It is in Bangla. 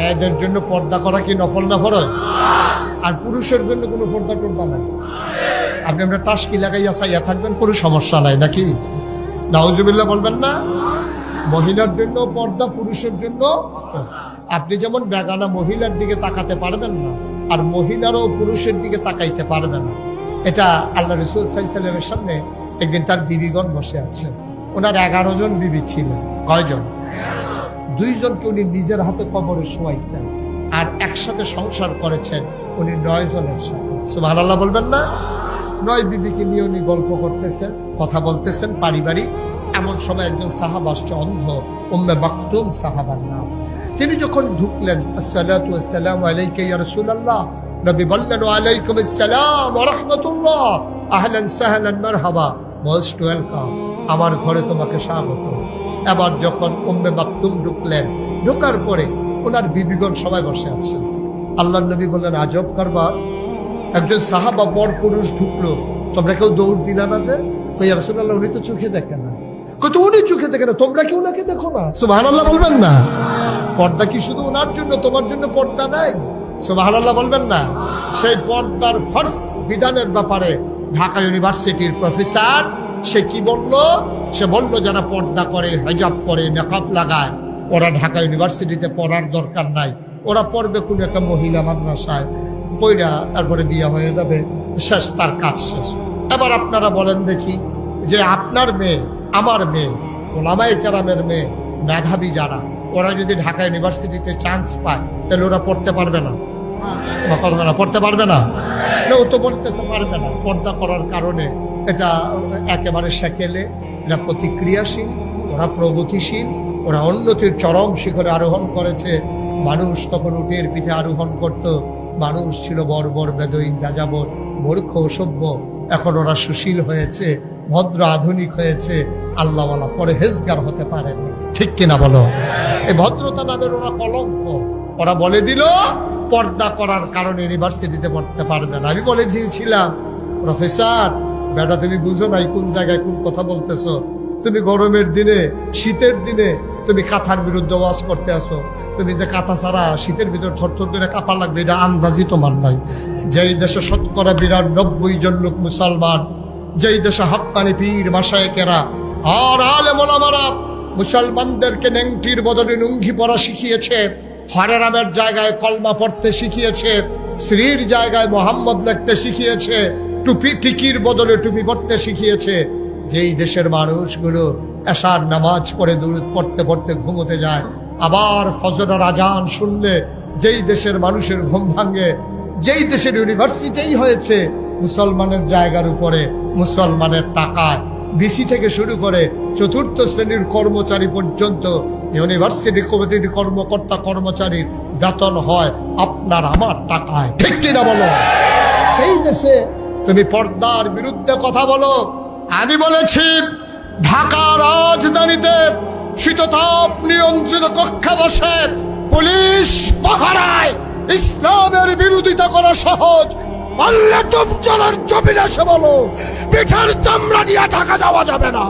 মেয়েদের জন্য পর্দা করা কি নফল না ফরজ? আর পুরুষের জন্য কোনো পর্দা টর্দা নাই। আপনি আমরা টাসকি লাগাইয়া চাইয়া থাকবেন, কোনো সমস্যা নাই, নাকি? নাউজুবিল্লাহ বলবেন না? মহিলার জন্য পর্দা, পুরুষের জন্য? আপনি যেমন বেগানা মহিলার দিকে তাকাতে পারবেন না, আর মহিলারও পুরুষের দিকে তাকাইতে পারবে না। এটা আল্লাহ রসুল সাইসাল্লামের সামনে একদিন তার বিবিগণ বসে আছে। ওনার এগারো জন বিবি ছিলেন। কয়জন? দুইজনকে উনি নিজের হাতে কবরে শোয়াইছেন আর একসাথে সংসার করেছেন উনি নয় জনের সাথে। আল্লাহ বলবেন না? নয় বিবিকে নিয়ে উনি গল্প করতেছেন, কথা বলতেছেন পারিবারিক। এমন সময় একজন সাহাবা অন্ধ, উম্মে সাহাবার নাম। তিনি যখন ঢুকলেন আসসালামু আলাইকা রাসূলুল্লাহ, নবী বললেন, ওয়ালাইকুম আসসালাম রাহমাতুল্লাহ। আহলান সাহলান মারহাবা। Most welcome. আমার ঘরে তোমাকে স্বাগত। এবার যখন উম্মে মাকতুম ঢুকলেন, ঢোকার পরে ওনার বিবিগণ সবাই বসে আছেন। আল্লাহ নবী বললেন, আজব কারবার। একজন সাহাবা বর পুরুষ ঢুকলো। তোমরা কেউ দৌড় দিলা না যে? কই রাসূলুল্লাহ, উনি তো চোখে দেখে না। কই, তো উনি চোখে দেখে না, তোমরা কি ওনাকে দেখো না? সুবহানাল্লাহ বলবেন না। পর্দা কি শুধু ওনার জন্য, তোমার জন্য পর্দা নাই? সুবহানাল্লাহ বলবেন না। সেই পর্দার ফার্স বিধানের ব্যাপারে ঢাকা ইউনিভার্সিটির প্রফেসর, সে কি বলল? সে বলল, যারা পর্দা করে, হেজাব করে মেকআপ লাগায়, ওরা ঢাকা ইউনিভার্সিটিতে পড়ার দরকার নাই। ওরা পড়বে কোন একটা মহিলা মাদ্রাসায়। পইরা তারপরে বিয়ে হয়ে যাবে। শেষ, তার কাজ শেষ। এবার আপনারা বলেন দেখি যে আপনার মেয়ে, আমার মেয়ে ওলামাই কেরামের মেয়ে, মেধাবী যারা, ওরা যদি ঢাকা ইউনিভার্সিটিতে চান্স পায়, তাহলে ওরা পড়তে পারবে না। কথা পড়তে পারবে না, ও তো বলতেছে পারবে না। পর্দা করার কারণে এটা একেবারে সেকেলে। এটা প্রতিক্রিয়াশীল, ওরা প্রগতিশীল, ওরা উন্নতির চরম শিখরে আরোহণ করেছে। মানুষ তখন উটের পিঠে আরোহণ করত। মানুষ ছিল বর্বর বেদইন, যাযাবর, মূর্খ সভ্য এখন ওরা সুশীল হয়েছে, ভদ্র, আধুনিক হয়েছে। আল্লাহওয়ালা পরে হেজগার হতে পারেনি ঠিক কিনা বলো? এই ভদ্রতা নামের ওরা কলঙ্ক। ওরা বলে দিল, পর্দা করার কারণে ইউনিভার্সিটিতে পড়তে পারবে না। আমি বলে দিয়েছিলাম, প্রফেসর বেটা, তুমি বুঝো নাই কোন জায়গায় কোন কথা বলতেছ? তুমি গরমের দিনে, শীতের দিনে তুমি কাঁথার বিরুদ্ধে ওয়াজ করতে আসো তুমি যে কাঁথা ছাড়া শীতের ভিতর থর থর করে কাপা লাগবে, এটা আন্দাজি তোমার নাই। যেই দেশে শতকরা বিরাট নব্বই জন লোক মুসলমান, যেই দেশে হকানি পীর, মাসায়কেরা, আর আলে মোলামারা মুসলমানদেরকে নেংটির বদলে নুঙ্গি পরা শিখিয়েছে, হরেরামের জায়গায় কলমা পড়তে শিখিয়েছে শ্রীর জায়গায় মোহাম্মদ লিখতে শিখিয়েছে টুপি টিকির বদলে টুপি পড়তে শিখিয়েছে, যেই দেশের মানুষগুলো এশার নামাজ পড়ে দূরত পড়তে পড়তে ঘুমোতে যায়, আবার ফজরের আজান শুনলে যেই দেশের মানুষের ঘুম ভাঙ্গে যেই দেশের ইউনিভার্সিটিই হয়েছে, মুসলমানের জায়গার উপরে মুসলমানের টাকায়। বিসি থেকে শুরু করে চতুর্থ শ্রেণির কর্মচারী পর্যন্ত ইউনিভার্সিটি কমিটির কর্মকর্তা কর্মচারীর বেতন হয় আপনার আমার টাকায়। ঠিক কিনা বলো? সেই দেশে তুমি পর্দার বিরুদ্ধে কথা বলো। আমি বলেছি, ঢাকা রাজধানীতে শীততাপ নিয়ন্ত্রিত কক্ষে বসে পুলিশ পাহারায় ইসলামের বিরোধিতা করা সহজ। পারলে তুম চলার জমিন এসে বলো, পিঠার চামড়া নিয়ে ঢাকা যাওয়া যাবে না।